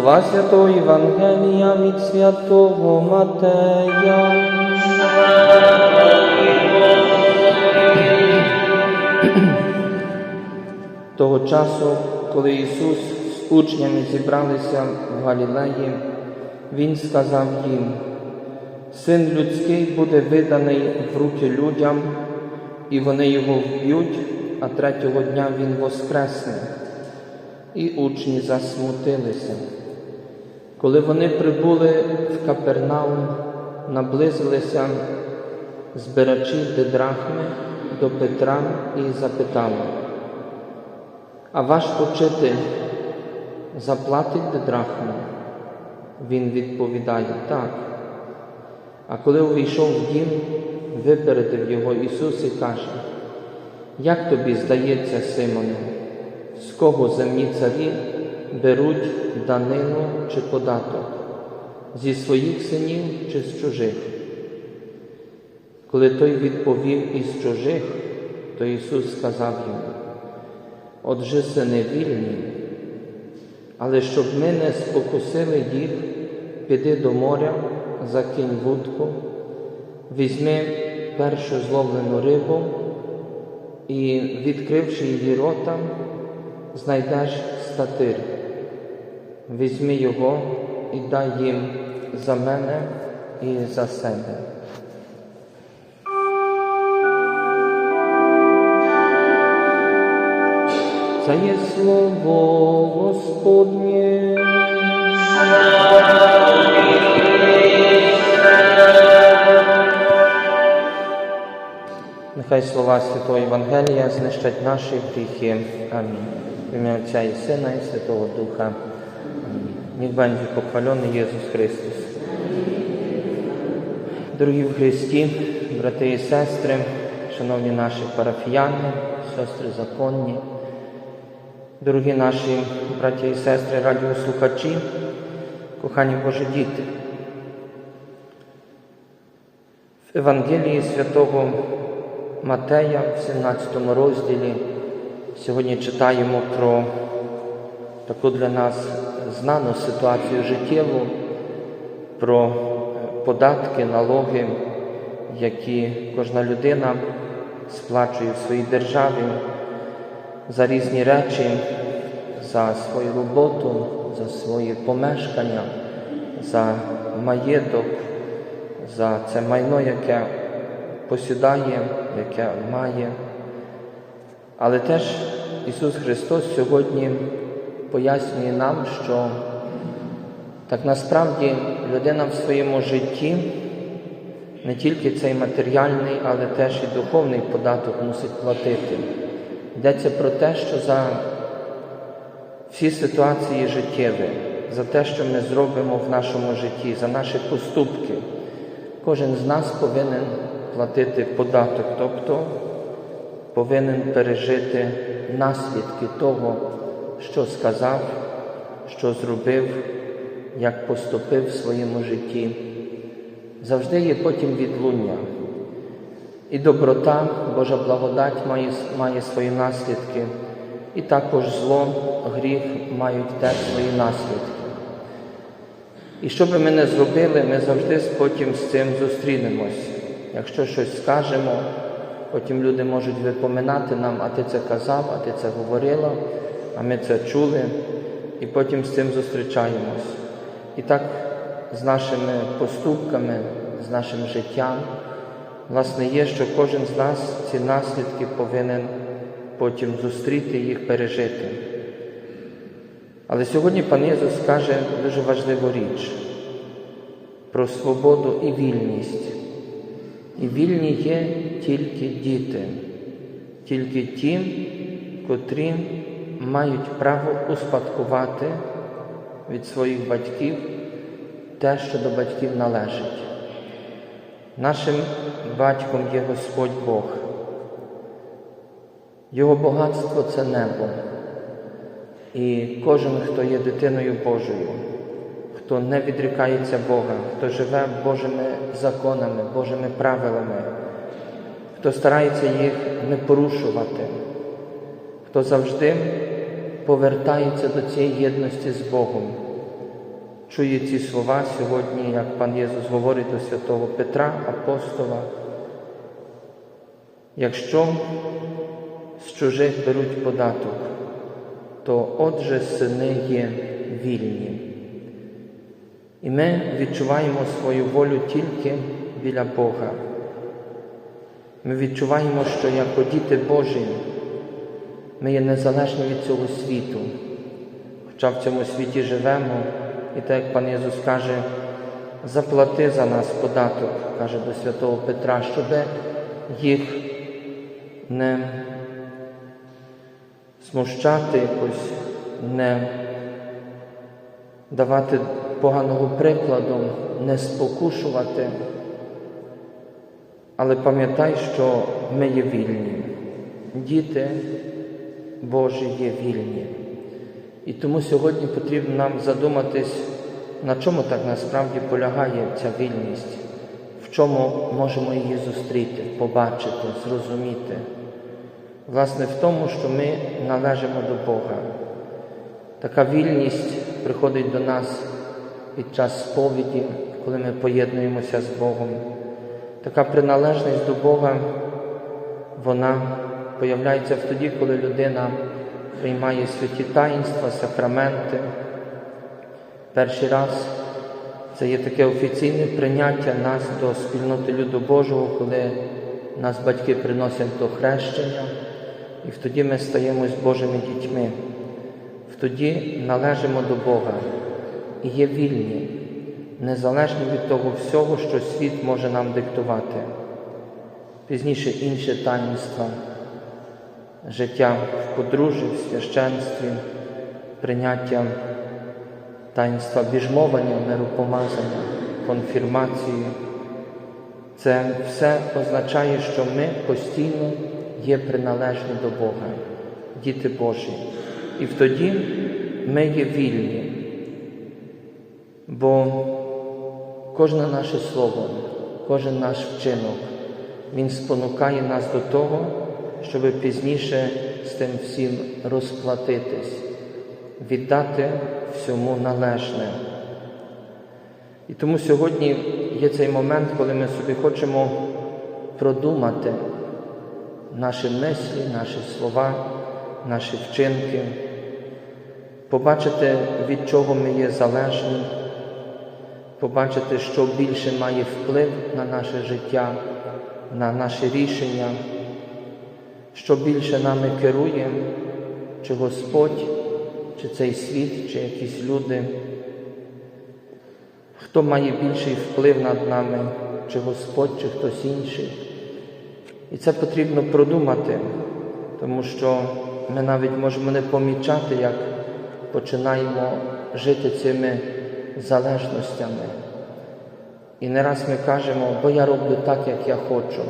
Слова Святого Євангелія від Святого Матея. Того часу, коли Ісус з учнями зібралися в Галілеї, Він сказав їм, Син людський буде виданий в руки людям, і вони його вб'ють, а третього дня Він воскресне. І учні засмутилися. Коли вони прибули в Капернаум, наблизилися збирачі дедрахми до Петра і запитали, а ваш учитель заплатить дедрахму? Він відповідає так. А коли увійшов в дім, випередив його Ісус і каже, як тобі здається, Симоне, з кого земні царі беруть данину чи податок? Зі своїх синів чи з чужих? Коли той відповів із чужих, то Ісус сказав йому, Отже, сини вільні, але щоб ми не спокусили їх, піди до моря, закинь вудку, візьми першу зловлену рибу і, відкривши її рота, знайдеш статир. Візьми його і дай їм за мене і за себе. Це є слово Господнє. Нехай слова Святого Євангелія знищать наші гріхи. Амінь. В ім'я Отця і Сина, і Святого Духа. Ніх буде похвалений Єсус Христос. Дорогі в Христі, брати і сестри, шановні наші парафіяни, сестри законні, дорогі наші браті і сестри, радіослухачі, кохані Божі діти. В Евангелії святого Матея в 17 розділі сьогодні читаємо про таку для нас знану ситуацію життєву, про податки, налоги, які кожна людина сплачує в своїй державі за різні речі, за свою роботу, за свої помешкання, за маєток, за це майно, яке посідає, яке має. Але теж Ісус Христос сьогодні пояснює нам, що так насправді людина в своєму житті не тільки цей матеріальний, але теж і духовний податок мусить платити. Йдеться про те, що за всі ситуації життєві, за те, що ми зробимо в нашому житті, за наші поступки, кожен з нас повинен платити податок, тобто повинен пережити наслідки того, що сказав, що зробив, як поступив в своєму житті. Завжди є потім відлуння. І доброта, Божа благодать має, має свої наслідки, і також зло, гріх мають теж свої наслідки. І що би ми не зробили, ми завжди потім з цим зустрінемось. Якщо щось скажемо, потім люди можуть випоминати нам, а ти це казав, а ти це говорила, а ми це чули, і потім з цим зустрічаємось. І так з нашими поступками, з нашим життям, власне, є, що кожен з нас ці наслідки повинен потім зустріти їх пережити. Але сьогодні пан Єсус каже дуже важливу річ про свободу і вільність. І вільні є тільки діти, тільки ті, котрі мають право успадкувати від своїх батьків те, що до батьків належить. Нашим батьком є Господь Бог. Його багатство це небо. І кожен, хто є дитиною Божою, хто не відрікається Бога, хто живе Божими законами, Божими правилами, хто старається їх не порушувати, хто завжди повертається до цієї єдності з Богом. Чує ці слова сьогодні, як пан Єсус говорить до святого Петра, апостола. Якщо з чужих беруть податок, то отже сини є вільні. І ми відчуваємо свою волю тільки біля Бога. Ми відчуваємо, що як діти Божі ми є незалежні від цього світу, хоча в цьому світі живемо, і так як пан Єсус каже, заплати за нас податок, каже до святого Петра, щоб їх не смущати якось, не давати поганого прикладу, не спокушувати. Але пам'ятай, що ми є вільні. Діти Божі є вільні. І тому сьогодні потрібно нам задуматись, на чому так насправді полягає ця вільність, в чому можемо її зустріти, побачити, зрозуміти. Власне, в тому, що ми належимо до Бога. Така вільність приходить до нас під час сповіді, коли ми поєднуємося з Богом. Така приналежність до Бога, вона появляється тоді, коли людина приймає святі таїнства, сакраменти. Перший раз це є таке офіційне прийняття нас до спільноти люду Божого, коли нас батьки приносять до хрещення, і тоді ми стаємо з Божими дітьми. Тоді належимо до Бога і є вільні, незалежні від того всього, що світ може нам диктувати. Пізніше інші таїнства, життя в подружжі, в священстві, прийняття таїнства біжмовання, миропомазання, конфірмації. Це все означає, що ми постійно є приналежні до Бога, діти Божі. І тоді ми є вільні, бо кожне наше слово, кожен наш вчинок, він спонукає нас до того, щоб пізніше з тим всім розплатитись, віддати всьому належне. І тому сьогодні є цей момент, коли ми собі хочемо продумати наші мислі, наші слова, наші вчинки побачити, від чого ми є залежні, побачити, що більше має вплив на наше життя, на наші рішення, що більше нами керує, чи Господь, чи цей світ, чи якісь люди. Хто має більший вплив над нами, чи Господь, чи хтось інший. І це потрібно продумати, тому що ми навіть можемо не помічати, як починаємо жити цими залежностями. І не раз ми кажемо, бо я роблю так, як я хочу.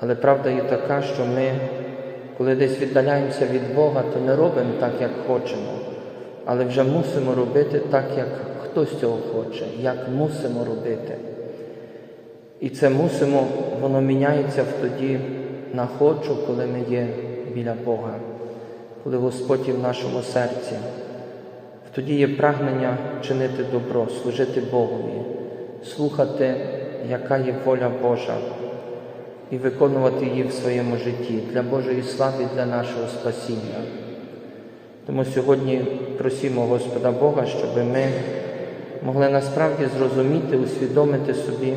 Але правда є така, що ми, коли десь віддаляємося від Бога, то не робимо так, як хочемо, але вже мусимо робити так, як хтось цього хоче, як мусимо робити. І це мусимо, воно міняється в тоді на хочу, коли ми є біля Бога коли Господь є в нашому серці. Тоді є прагнення чинити добро, служити Богові, слухати, яка є воля Божа, і виконувати її в своєму житті для Божої слави, для нашого спасіння. Тому сьогодні просимо Господа Бога, щоб ми могли насправді зрозуміти, усвідомити собі,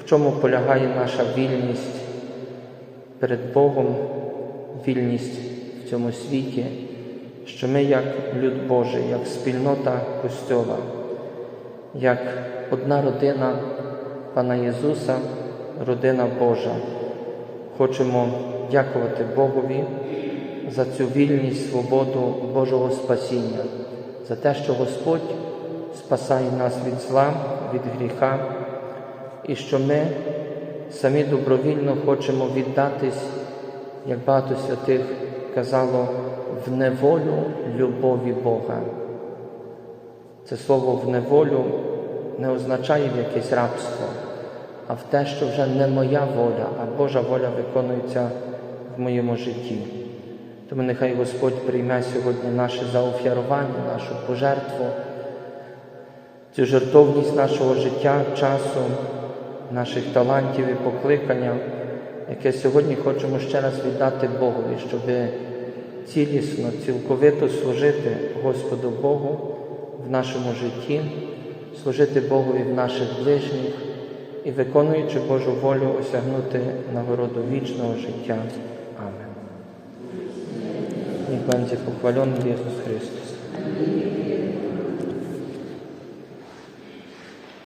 в чому полягає наша вільність перед Богом, вільність в цьому світі, що ми, як люд Божий, як спільнота Костьола, як одна родина Пана Ісуса, родина Божа, хочемо дякувати Богові за цю вільність, свободу Божого спасіння, за те, що Господь спасає нас від зла, від гріха, і що ми самі добровільно хочемо віддатись, як багато святих казало в неволю любові Бога. Це слово в неволю не означає якесь рабство, а в те, що вже не моя воля, а Божа воля виконується в моєму житті. Тому нехай Господь прийме сьогодні наше заофярування, нашу пожертву, цю жертовність нашого життя, часу, наших талантів і покликання, яке сьогодні хочемо ще раз віддати Богові, щоб цілісно, цілковито служити Господу Богу в нашому житті, служити Богові в наших ближніх і, виконуючи Божу волю, осягнути нагороду вічного життя. Амен. Niech będzie pochwalony Jezus Chrystus.